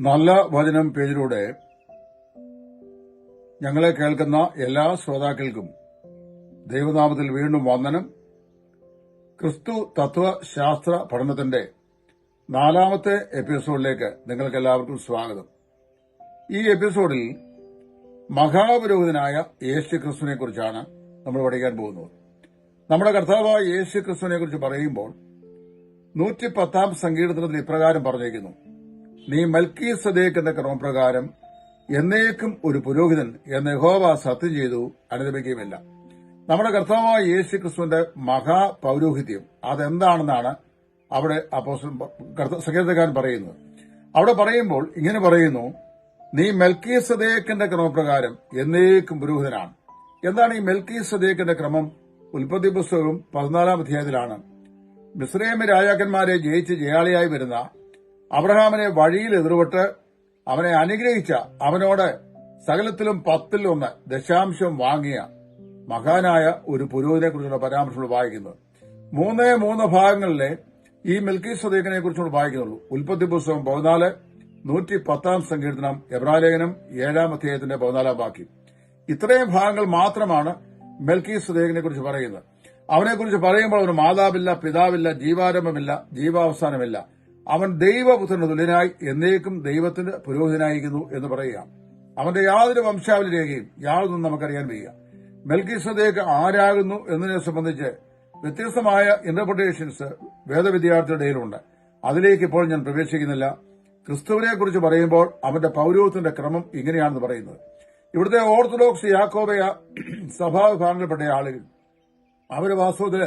നല്ല വചനം പേജിലൂടെ ഞങ്ങളെ കേൾക്കുന്ന എല്ലാ ശ്രോതാക്കൾക്കും ദൈവനാമത്തിൽ വീണ്ടും വന്ദനം. ക്രിസ്തു തത്വശാസ്ത്ര പഠനത്തിന്റെ നാലാമത്തെ എപ്പിസോഡിലേക്ക് നിങ്ങൾക്കെല്ലാവർക്കും സ്വാഗതം. ഈ എപ്പിസോഡിൽ മഹാപുരോഹിതനായ യേശു ക്രിസ്തുവിനെ കുറിച്ചാണ് നമ്മൾ പഠിക്കാൻ പോകുന്നത്. നമ്മുടെ കർത്താവായ യേശു ക്രിസ്തുവിനെ കുറിച്ച് പറയുമ്പോൾ നൂറ്റി പത്താം സങ്കീർത്തനത്തിൽ ഇപ്രകാരം പറഞ്ഞേക്കുന്നു നീ മൽക്കി സദേക്ക് എന്ന ക്രമപ്രകാരം എന്നേക്കും ഒരു പുരോഹിതൻ എന്ന് യഹോവ സത്യം ചെയ്തു അനുദപിക്കുകയുമില്ല. നമ്മുടെ കർത്താവായ യേശു ക്രിസ്തുവിന്റെ മഹാപൌരോഹിത്യം അതെന്താണെന്നാണ് അവിടെ സങ്കീർത്തകാരൻ പറയുന്നത്. അവിടെ പറയുമ്പോൾ ഇങ്ങനെ പറയുന്നു നീ മെൽക്കി സദേക്കിന്റെ ക്രമപ്രകാരം എന്നേക്കും പുരോഹിതനാണ്. എന്താണ് ഈ മെൽക്കി സദേക്കിന്റെ ക്രമം? ഉൽപ്പത്തി പുസ്തകവും പതിനാലാം അധ്യായത്തിലാണ്. മിസ്രൈമ രാജാക്കന്മാരെ ജയിച്ച് ജയാളിയായി വരുന്ന അബ്രഹാമിനെ വഴിയിൽ എതിർവിട്ട് അവനെ അനുഗ്രഹിച്ച അവനോട് സകലത്തിലും പത്തിൽ ഒന്ന് ദശാംശം വാങ്ങിയ മഹാനായ ഒരു പുരോഹിതനെ കുറിച്ചുള്ള പരാമർശങ്ങൾ വായിക്കുന്നത് മൂന്നേ മൂന്ന് ഭാഗങ്ങളിലെ ഈ മിൽക്കി സദീഖിനെ കുറിച്ചുള്ള വായിക്കുന്നുള്ളൂ. ഉൽപ്പത്തി പുസ്തകം പതിനാല് നൂറ്റി പത്താം സങ്കീർത്തനം എബ്രാലേഖനം ഏഴാം അധ്യായത്തിന്റെ പതിനാലാം ബാക്കി ഇത്രയും ഭാഗങ്ങൾ മാത്രമാണ് മെൽക്കി സുദേഖിനെ കുറിച്ച് പറയുന്നത്. അവനെക്കുറിച്ച് പറയുമ്പോൾ അവന് മാതാവില്ല പിതാവില്ല ജീവാരംഭമില്ല ജീവാവസാനമില്ല. അവൻ ദൈവപുത്രന് തുല്യനായി എന്നേക്കും ദൈവത്തിന്റെ പുരോഹിതനായിരിക്കുന്നു എന്ന് പറയുക. അവന്റെ യാതൊരു വംശാവലി രേഖയും യാതൊന്നും നമുക്കറിയാൻ വയ്യ. മെൽക്കിസദേക്ക് ആരാകുന്നു എന്നതിനെ സംബന്ധിച്ച് വ്യത്യസ്തമായ ഇന്റർപ്രിട്ടേഷൻസ് വേദവിദ്യാർത്ഥിയുടെ ഇടയിലുണ്ട് അതിലേക്ക് ഇപ്പോൾ ഞാൻ പ്രവേശിക്കുന്നില്ല. ക്രിസ്തുവിനെ കുറിച്ച് പറയുമ്പോൾ അവന്റെ പൌരോഹിത്യത്തിന്റെ ക്രമം ഇങ്ങനെയാണെന്ന് പറയുന്നത്. ഇവിടുത്തെ ഓർത്തഡോക്സ് യാക്കോബയ സഭാവിഭാഗങ്ങളിൽപ്പെട്ട ആളുകൾ അവരുടെ വാസ്തവത്തിൽ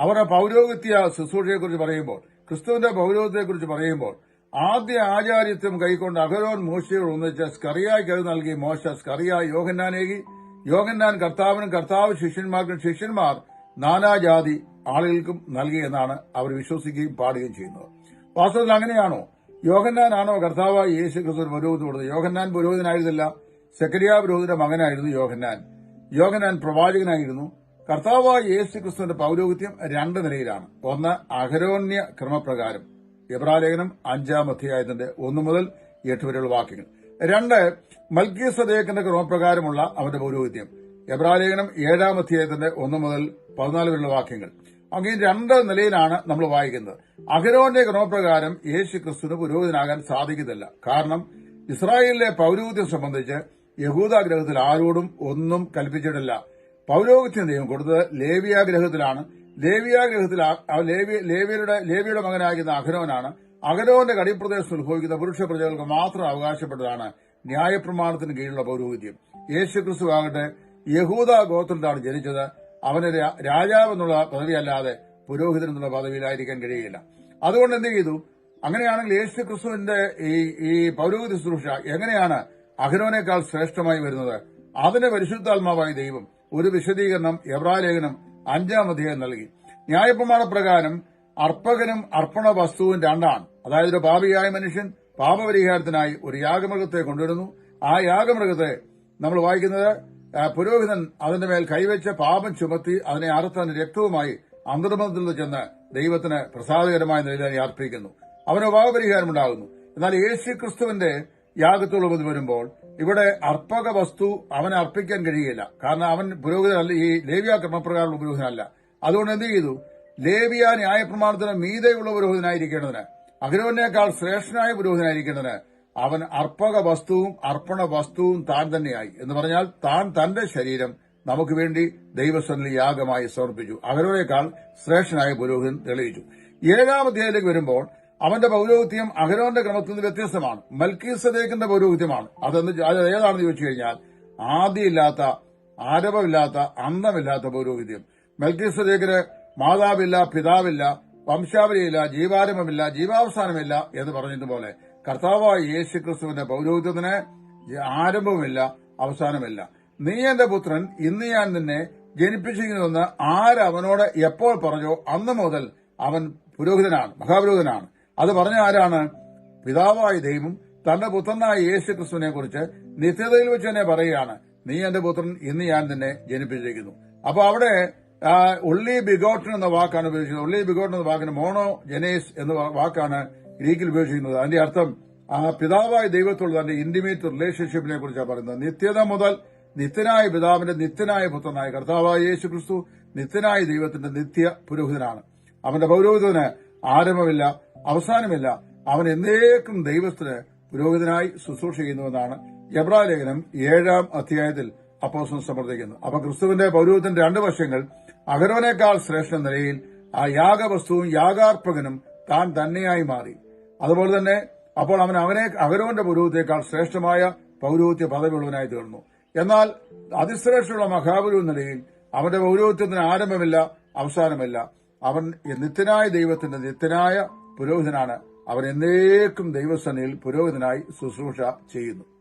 അവരുടെ പൌരോഹിത്യ ശുശ്രൂഷയെക്കുറിച്ച് പറയുമ്പോൾ ക്രിസ്തുവിന്റെ പൌരോഹിത്യത്തെക്കുറിച്ച് പറയുമ്പോൾ ആദ്യ ആചാര്യത്വം കൈക്കൊണ്ട് അഹരോൻ മോശയോട് ഒന്നിച്ച് സ്കറിയായ്ക്ക് അത് നൽകി. മോശ സ്കറിയ യോഹന്നാനേകി. യോഹന്നാൻ കർത്താവിനും കർത്താവ് ശിഷ്യന്മാർക്കും ശിഷ്യന്മാർ നാനാജാതി ആളുകൾക്കും നൽകിയെന്നാണ് അവർ വിശ്വസിക്കുകയും പാടുകയും ചെയ്യുന്നത്. വാസ്തവത്തിൽ അങ്ങനെയാണോ? യോഹന്നാനാണോ കർത്താവായി യേശു ക്രിസ്തു പുരോഹിതം കൊടുത്തത്? യോഹന്നാൻ പുരോഹിതനായിരുന്നില്ല. സെക്കരിയ പുരോഹിതന്റെ മകനായിരുന്നു യോഹന്നാൻ. യോഹന്നാൻ പ്രവാചകനായിരുന്നു. കർത്താവായ യേശു ക്രിസ്തുവിന്റെ പൌരോഹിത്യം രണ്ട് നിലയിലാണ്. ഒന്ന് അഹരോന്യ ക്രമപ്രകാരം. എബ്രാലേഖനം അഞ്ചാം അധ്യായത്തിന്റെ ഒന്നു മുതൽ എട്ട് വരെയുള്ള വാക്യങ്ങൾ. രണ്ട് മൽക്കി സദേക്കിന്റെ ക്രമപ്രകാരമുള്ള അവന്റെ പൌരോഹിത്യം. എബ്രാലേഖനം ഏഴാം അധ്യായത്തിന്റെ ഒന്നു മുതൽ പതിനാല് വരെയുള്ള വാക്യങ്ങൾ. അങ്ങനെ രണ്ട് നിലയിലാണ് നമ്മൾ വായിക്കുന്നത്. അഹരോന്റെ ക്രമപ്രകാരം യേശു ക്രിസ്തുവിന് പുരോഹിതനാകാൻ സാധിക്കുന്നില്ല കാരണം ഇസ്രായേലിലെ പൌരോഹിത്യം സംബന്ധിച്ച് യഹൂദാഗ്രഹത്തിൽ ആരോടും ഒന്നും കൽപ്പിച്ചിട്ടില്ല. പൌരോഹിത്യം ദൈവം കൊടുത്തത് ലേവിയാഗ്രഹത്തിലാണ് ലേവിയാഗ്രഹത്തിൽ ലേവിയുടെ ലേവിയുടെ മകനായിരുന്ന അഖരോനാണ് അഖരോന്റെ കടിപ്രദേശത്ത് ഉത്ഭവിക്കുന്ന പുരുഷ പ്രജകൾക്ക് മാത്രം അവകാശപ്പെട്ടതാണ് ന്യായപ്രമാണത്തിന് കീഴിലുള്ള പൗരോഹിത്യം. യേശു ക്രിസ്തു ആകട്ടെ യഹൂദ ഗോത്രത്തിലാണ് ജനിച്ചത്. അവന് രാജാവെന്നുള്ള പദവിയല്ലാതെ പുരോഹിതൻ എന്നുള്ള പദവിയിലായിരിക്കാൻ കഴിയില്ല. അതുകൊണ്ട് എന്ത് ചെയ്തു? അങ്ങനെയാണെങ്കിൽ യേശു ക്രിസ്തുവിന്റെ ഈ ഈ പൗരോഹിത്യ ശുശ്രൂഷ എങ്ങനെയാണ് അഖരോനേക്കാൾ ശ്രേഷ്ഠമായി വരുന്നത്? അതിന് പരിശുദ്ധാത്മാവായി ദൈവം ഒരു വിശദീകരണം എബ്രാലേഖനം അഞ്ചാം അധ്യായം നൽകി. ന്യായപ്രമാണ പ്രകാരം അർപ്പകനും അർപ്പണ വസ്തുവും രണ്ടാണ്. അതായത് ഒരു പാപിയായ മനുഷ്യൻ പാപപരിഹാരത്തിനായി ഒരു യാഗമൃഗത്തെ കൊണ്ടുവരുന്നു. ആ യാഗമൃഗത്തെ നമ്മൾ വായിക്കുന്നത് പുരോഹിതൻ അതിന്റെ മേൽ കൈവച്ച പാപം ചുമത്തി അതിനെ അറുത്താൻ രക്തവുമായി അന്തർമതത്തിൽ ചെന്ന് ദൈവത്തിന് പ്രസാദകരമായ നിലയിൽ അർപ്പിക്കുന്നു. അവന് പാപപരിഹാരമുണ്ടാകുന്നു. എന്നാൽ യേശു ക്രിസ്തുവിന്റെ യാഗത്തോളം വരുമ്പോൾ ഇവിടെ അർപ്പക വസ്തു അവനെ അർപ്പിക്കാൻ കഴിയില്ല. കാരണം അവൻ പുരോഹിതനല്ല ഈ ലേവിയ ക്രമപ്രകാരമുള്ള പുരോഹിതനല്ല. അതുകൊണ്ട് എന്ത് ചെയ്തു? ലേവിയ ന്യായ പ്രമാണത്തിന് മീതെയുള്ള പുരോഹിതനായിരിക്കേണ്ടതിന് അഗ്രഹനേക്കാൾ ശ്രേഷ്ഠനായ പുരോഹിതനായിരിക്കേണ്ടതിന് അവൻ അർപ്പക വസ്തുവും അർപ്പണ വസ്തുവും താൻ തന്നെയായി. എന്ന് പറഞ്ഞാൽ താൻ തന്റെ ശരീരം നമുക്ക് വേണ്ടി ദൈവസ്വനിൽ യാഗമായി സമർപ്പിച്ചു. അവരോടേക്കാൾ ശ്രേഷ്ഠനായ പുരോഹിതൻ തെളിയിച്ചു. ഏഴാം അധ്യായത്തിലേക്ക് വരുമ്പോൾ അവന്റെ പൗരോഹിത്യം അഹരോന്റെ ക്രമത്തിൽ നിന്ന് വ്യത്യസ്തമാണ്. മൽക്കി പൌരോഹിത്യമാണ്. പൗരോഹിത്യമാണ് അതെന്ന് അത് ഏതാണെന്ന് ചോദിച്ചു കഴിഞ്ഞാൽ ആദ്യമില്ലാത്ത ആരവമില്ലാത്ത അന്തമില്ലാത്ത പൗരോഹിത്യം. മൽക്കി മാതാവില്ല പിതാവില്ല വംശാവലിയില്ല ജീവാരംഭമില്ല ജീവാവസാനമില്ല എന്ന് പറഞ്ഞതുപോലെ കർത്താവായ യേശു ക്രിസ്തുവിന്റെ പൗരോഹിത്യത്തിന് ആരംഭവുമില്ല അവസാനമില്ല നീ എന്റെ പുത്രൻ ഇന്ന് ഞാൻ നിന്നെ ജനിപ്പിച്ചിരിക്കുന്നുവെന്ന് ആരവനോട് എപ്പോൾ പറഞ്ഞോ അന്ന് മുതൽ അവൻ പുരോഹിതനാണ് മഹാപുരോഹിതനാണ്. അത് പറഞ്ഞ ആരാണ്? പിതാവായ ദൈവം തന്റെ പുത്രനായ യേശു ക്രിസ്തുവിനെ കുറിച്ച് നിത്യതയിൽ വെച്ച് തന്നെ പറയുകയാണ്. നീ എന്റെ പുത്രൻ ഇന്ന് ഞാൻ തന്നെ ജനിപ്പിച്ചിരിക്കുന്നു. അപ്പൊ അവിടെ ഉള്ളി ബിഗോട്ടൻ എന്ന വാക്കാണ് ഉപയോഗിക്കുന്നത് ഉള്ളി ബിഗോട്ടൻ എന്ന വാക്കിന് മോണോ ജനേസ് എന്ന വാക്കാണ് ഗ്രീക്കിൽ ഉപയോഗിച്ചിരിക്കുന്നത് അതിന്റെ അർത്ഥം ആ പിതാവായ ദൈവത്തോട് തന്റെ ഇന്റിമേറ്റ് റിലേഷൻഷിപ്പിനെ കുറിച്ചാണ് പറയുന്നത്. നിത്യത മുതൽ നിത്യനായ പിതാവിന്റെ നിത്യനായ പുത്രനായ കർത്താവായ യേശു ക്രിസ്തു നിത്യനായ ദൈവത്തിന്റെ നിത്യ പുരോഹിതനാണ്. അവന്റെ പൗരോഹിതന് ആരംഭമില്ല. അവസാനമില്ല അവൻ എന്നേക്കും ദൈവത്തിന് പുരോഹിതനായി ശുശ്രൂഷ ചെയ്യുന്നുവെന്നാണ് എബ്രാ ലേഖനം ഏഴാം അധ്യായത്തിൽ അപ്പോസം സമർത്ഥിക്കുന്നു. അപ്പൊ ക്രിസ്തുവിന്റെ പൗരോഹിതന്റെ രണ്ട് വശങ്ങൾ അഗരവനേക്കാൾ ശ്രേഷ്ഠ നിലയിൽ ആ യാഗവസ്തുവും യാഗാർപ്പകനും താൻ തന്നെയായി മാറി. അതുപോലെ തന്നെ അപ്പോൾ അവൻ അവനെ അഗരവന്റെ പൗരോഹിതേക്കാൾ ശ്രേഷ്ഠമായ പൗരോഹിത്യ പദവിയുള്ളവനായി തീർന്നു. എന്നാൽ അതിശ്രേഷ്ഠയുള്ള മഹാപുരു നിലയിൽ അവന്റെ പൗരോഹിത്യത്തിന് ആരംഭമില്ല അവസാനമില്ല. അവൻ നിത്യനായ ദൈവത്തിന്റെ നിത്യനായ പുരോഹിതനാണ്. അവൻ എന്നേക്കും ദൈവസേനയിൽ പുരോഹിതനായി ശുശ്രൂഷ ചെയ്യുന്നു.